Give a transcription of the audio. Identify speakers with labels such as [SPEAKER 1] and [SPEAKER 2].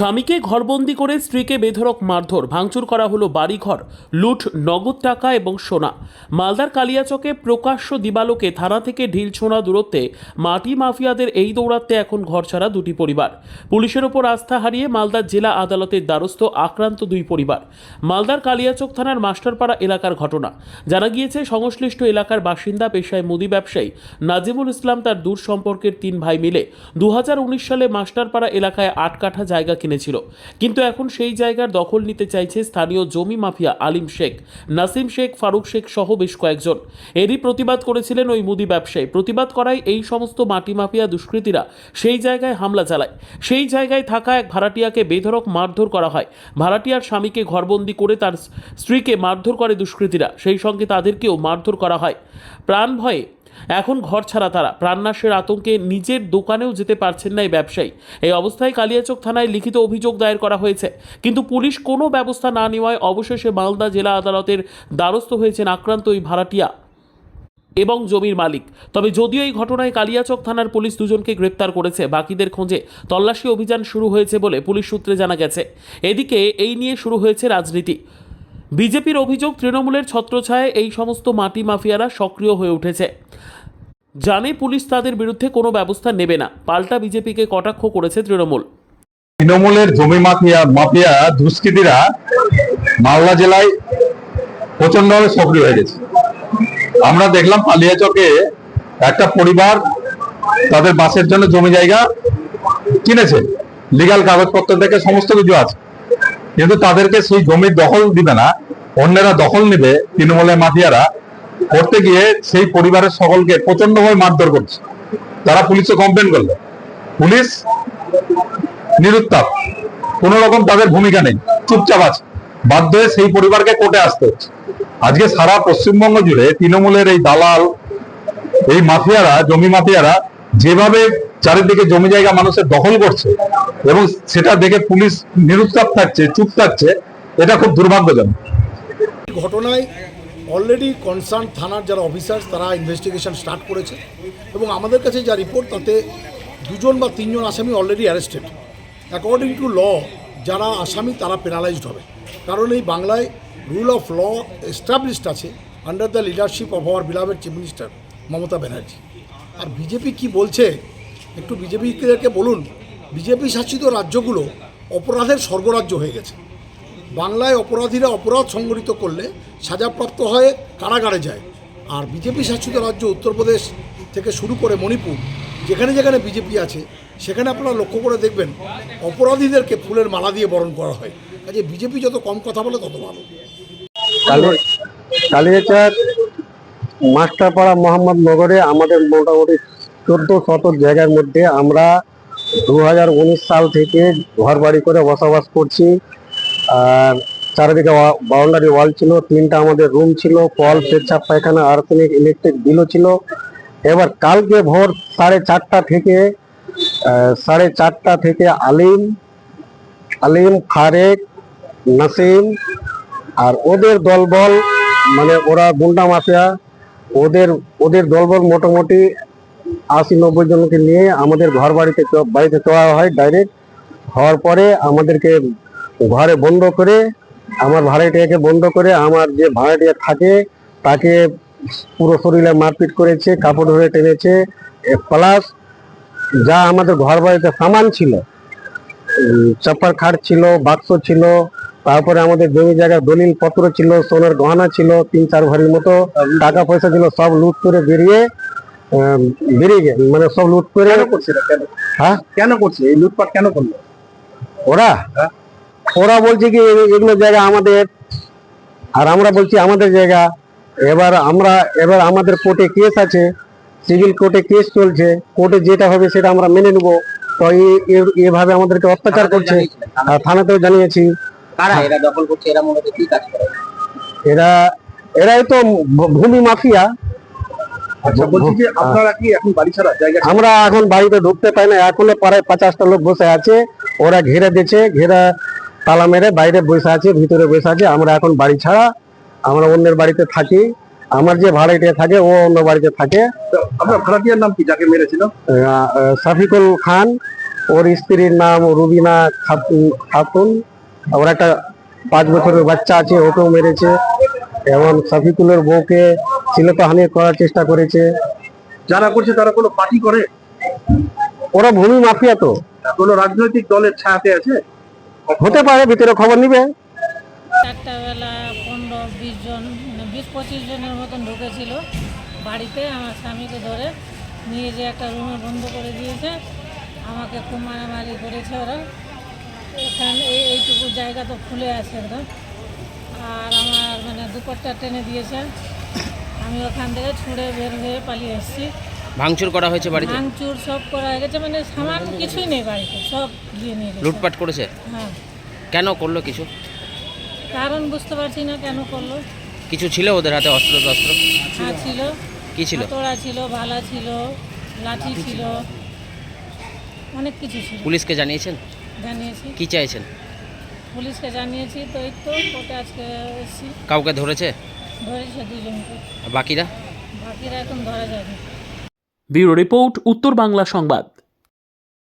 [SPEAKER 1] স্বামীকে ঘরবন্দি করে স্ত্রীকে বেধরক মারধর, ভাঙচুর করা হলো বাড়িঘর, লুট, নগদ টাকা এবং সোনা। মালদার কালিয়াচকে প্রকাশ্য দিবালোকে থানা থেকে ঢিল ঢিলছোনা দূরত্বে মাটি মাফিয়াদের এই দৌরাত্মে এখন ঘরছাড়া দুটি পরিবার। পুলিশের ওপর আস্থা হারিয়ে মালদার জেলা আদালতের দ্বারস্থ আক্রান্ত দুই পরিবার। মালদার কালিয়াচক থানার মাস্টারপাড়া এলাকার ঘটনা। জানা গিয়েছে, সংশ্লিষ্ট এলাকার বাসিন্দা, পেশায় মুদি ব্যবসায়ী নাজিমুল ইসলাম তার দূর সম্পর্কের তিন ভাই মিলে দু হাজার উনিশ সালে মাস্টারপাড়া এলাকায় আট কাঠা জায়গা কিনেছিল। কিন্তু এখন সেই জায়গার দখল নিতে চাইছে স্থানীয় জমি মাফিয়া আলিম শেখ। নাসিম শেখ, ফারুক শেখ সহ বেশ কয়েকজন। এরই প্রতিবাদ করেছিলেন ওই মুদি ব্যবসায়ী। প্রতিবাদ করায় এই সমস্ত মাটি মাফিয়া দুষ্কৃতীরা সেই জায়গায় হামলা চালায়। সেই জায়গায় থাকা এক ভাড়াটিয়াকে বেধরক মারধর করা হয়। ভাড়াটিয়ার স্বামীকে ঘরবন্দি করে তার স্ত্রীকে মারধর করে দুষ্কৃতীরা। সেই সঙ্গে তাদেরকেও মারধর করা হয়। প্রাণ ভয়ে এখন ঘর ছাড়া তারা। প্রাণনাশের আতঙ্কে নিজের দোকানেও যেতে পারছেন না এই ব্যবসায়ী। এই অবস্থায় কালিয়াচক থানায় লিখিত অভিযোগ দায়ের করা হয়েছে। কিন্তু পুলিশ কোনো ব্যবস্থা না নেওয়ায় অবশেষে মালদা জেলা আদালতের দ্বারস্থ হয়েছেন আক্রান্ত ওই ভাড়াটিয়া এবং জমির মালিক। তবে যদিও এই ঘটনায় কালিয়াচক থানার পুলিশ দুজনকে গ্রেপ্তার করেছে, বাকিদের খোঁজে তল্লাশি অভিযান শুরু হয়েছে বলে পুলিশ সূত্রে জানা গেছে। এদিকে এই নিয়ে শুরু হয়েছে রাজনীতি। বিজেপির অভিযোগ, তৃণমূলের ছত্রছায়ায় এই সমস্ত মাটি মাফিয়ারা সক্রিয় হয়ে উঠেছে। জানে পুলিশ তাদের বিরুদ্ধে কোনো ব্যবস্থা নেবে না। পাল্টা বিজেপিকে কটাক্ষ করেছে তৃণমূল।
[SPEAKER 2] তৃণমূলের জমি মাফিয়া মাফিয়া দুষ্কৃতীরা মালদা জেলায় প্রচন্ডভাবে সক্রিয় হয়ে গেছে। আমরা দেখলাম পালিয়াচকে একটা পরিবার তাদের বাসের জন্য জমি জায়গা কিনেছে। লিগাল কাগজপত্র থেকে সমস্ত কিছু আছে। কিন্তু তাদেরকে সেই জমির দখল দিবে না, অন্যেরা দখল নিবে তৃণমূলের মাফিয়ারা। করতে গিয়ে সেই পরিবারের সকলকে প্রচন্ডভাবে মারধর করছে। তারা পুলিশে কমপ্লেন করল। পুলিশ নিরুত্তাপ। কোন রকম তাদের ভূমিকা নেই। চুপচাপ আছে। বাধ্য হয়ে সেই পরিবারকে কোর্টে আসতে হচ্ছে। আজকে সারা পশ্চিমবঙ্গ জুড়ে তৃণমূলের এই দালাল, এই মাফিয়ারা, জমি মাফিয়ারা যেভাবে চারিদিকে জমি জায়গা মানুষের দখল করছে এবং সেটা দেখে পুলিশ নিরুত্তাপ থাকছে, চুপ থাকছে, এটা খুব দুর্ভাগ্যজনক।
[SPEAKER 3] ঘটনায় অলরেডি কনসার্ন থানার যারা অফিসার্স তারা ইনভেস্টিগেশন স্টার্ট করেছে এবং আমাদের কাছে যা রিপোর্ট তাতে দুজন বা তিনজন আসামি already arrested according to law যারা আসামি, তারা পেনালাইজড হবে। কারণ এই বাংলায় রুল অফ ল এস্টাবলিশড আছে under the leadership of our beloved chief minister Mamata Banerjee. R BJP কি বলছে একটু বিজেপিকে বলুন, বিজেপি শাসিত রাজ্যগুলো অপরাধের স্বর্গরাজ্য হয়ে গেছে। বাংলায় অপরাধীরা অপরাধ সংগঠিত করলে সাজাপ্রাপ্ত হয়ে কারাগারে যায়। আর বিজেপি শাসিত রাজ্য উত্তরপ্রদেশ থেকে শুরু করে মণিপুর, যেখানে যেখানে বিজেপি আছে, সেখানে আপনারা লক্ষ্য করে দেখবেন অপরাধীদেরকে ফুলের মালা দিয়ে বরণ করা হয়। কাজে বিজেপি যত কম কথা বলে তত ভালো।
[SPEAKER 4] কালিয়াচার মাস্টারপাড়া মোহাম্মদ নগরে আমাদের মোটামুটি চোদ্দ শতক জায়গার মধ্যে আমরা দু হাজার উনিশ সাল থেকে ঘর বাড়ি করে বসবাস করছি। আর চারিদিকে বাউন্ডারি ওয়াল ছিল, তিনটা আমাদের রুম ছিল কল পেচ্ছাপ, পায়খানা, আর্সেনিক, ইলেকট্রিক বিলও ছিল। এবার কালকে ভোর সাড়ে চারটা থেকে সাড়ে চারটা থেকে আলিম আলিম খারেক নাসিম আর ওদের দলবল মানে ওরা গুন্ডা মাফিয়া, ওদের ওদের দলবল মোটামুটি আশি নব্বই জনকে নিয়ে আমাদের ঘর বাড়িতে বাড়িতে চড়া হয় ডাইরেক্ট হওয়ার পরে আমাদেরকে ঘরে বন্ধ করে আমার ভাড়াটিয়াকে বন্ধ করে আমার যে ভাড়াটিয়া থাকে তাকে পুরো শরীরে মারপিট করেছে কাপড় ধরে টেনেছে প্লাস যা আমাদের ঘর বাড়িতে সামান ছিল চাপার খাট ছিল বাক্স ছিল তারপরে আমাদের জমি জায়গার দলিল পত্র ছিল সোনার গহনা ছিল তিন চার ভরির মতো টাকা পয়সা ছিল সব লুট করে বেরিয়ে বেরিয়ে গে মানে সব লুট করে
[SPEAKER 2] করছে কেন
[SPEAKER 4] হ্যাঁ?
[SPEAKER 2] কেন করছে? এই লুটপাট কেন করল?
[SPEAKER 4] ওরা? ওরা বলছে কি এগুলো জায়গা আমাদের। আর আমরা বলছি আমাদের জায়গা। এবার আমরা এবার আমাদের কোর্টে কেস আছে। সিভিল কোর্টে কেস চলছে। কোর্টে যেটা হবে সেটা আমরা মেনে নেব। তো এভাবে আমাদেরকে অত্যাচার করছে। আর থানাতেও জানিয়েছি।
[SPEAKER 5] করে এরা
[SPEAKER 4] এরাই তো ভূমি মাফিয়া।
[SPEAKER 2] আচ্ছা বলছি যে আপনারা কি এখন বাড়ি ছাড়া জায়গা
[SPEAKER 4] আমরা এখন বাড়িতে ঢুকতে পাই না এখনও প্রায় পঞ্চাশটা লোক বসে আছে ওরা ঘিরে দিচ্ছে ঘেরা তালা মেরে বাইরে বসে আছে ভিতরে বসে আছে আমরা এখন বাড়ি ছাড়া আমরা অন্যের বাড়িতে থাকি আমার যে ভাড়াটিয়া থাকে ও অন্য বাড়িতে থাকে।
[SPEAKER 2] আপনার ভাড়াটিয়ার নাম কি যাকে মেরেছিল?
[SPEAKER 4] সাফিকুল খান ওর স্ত্রীর নাম রুবিনা খাতুন খাতুন ওর একটা পাঁচ বছরের বাচ্চা আছে ওকেও মেরেছে এবং শফিকুলের বউকে শ্লীলতাহানি করার চেষ্টা করেছে।
[SPEAKER 6] যারা করছে তারা কোনো পার্টি করে?
[SPEAKER 4] ওরা ভূমি মাফিয়া তো।
[SPEAKER 6] কোনো রাজনৈতিক দলের ছায়াতে আছে?
[SPEAKER 4] হতে পারে, ভিতরে খবর নিবে।
[SPEAKER 7] চারটা বেলা পনেরো, বিশ জন মানে বিশ, পঁচিশ জনের মতন ঢুকেছিল বাড়িতে আমার স্বামীকে ধরে। নিয়ে যে একটা রুমে বন্ধ করে দিয়েছে। আমাকে খুব মারামারি করেছে ওরা। এখানে এই এইটুকু জায়গা তো ফুলে আছে একদম। আর আমার মানে দুপাট্টা টেনে দিয়েছে। আমি ওখান থেকে ছুঁড়ে বের হয়ে পালিয়ে এসেছি।
[SPEAKER 5] ভাঙচুর করা হয়েছে বাড়িতে?
[SPEAKER 7] ভাঙচুর সব করা হয়ে গেছে মানে সামান কিছুই নেই বাড়িতে সব দিয়ে নিয়ে গেছে।
[SPEAKER 5] লুটপাট করেছে?
[SPEAKER 7] হ্যাঁ।
[SPEAKER 5] কেন করল কিছু?
[SPEAKER 7] কারণ বুঝতে পারছি না কেন করল।
[SPEAKER 5] কিছু ছিল ওদের হাতে অস্ত্র টস্ত্র?
[SPEAKER 7] হ্যাঁ ছিল।
[SPEAKER 5] কি ছিল?
[SPEAKER 7] হাতড়া ছিল ভালা ছিল লাঠি ছিল অনেক কিছু ছিল।
[SPEAKER 5] পুলিশকে জানিয়েছেন?
[SPEAKER 7] জানিয়েছি।
[SPEAKER 5] কি চাইছেন?
[SPEAKER 7] পুলিশকে জানিয়েছি তো এই তো কোর্টে আজকে এসেছি।
[SPEAKER 5] কাউকে ধরেছে?
[SPEAKER 7] ধরেছে দুজনকে।
[SPEAKER 5] বাকিরা?
[SPEAKER 7] বাকিরা এখন ধরা যায়নি।
[SPEAKER 1] ব্যুরো রিপোর্ট উত্তর বাংলা সংবাদ।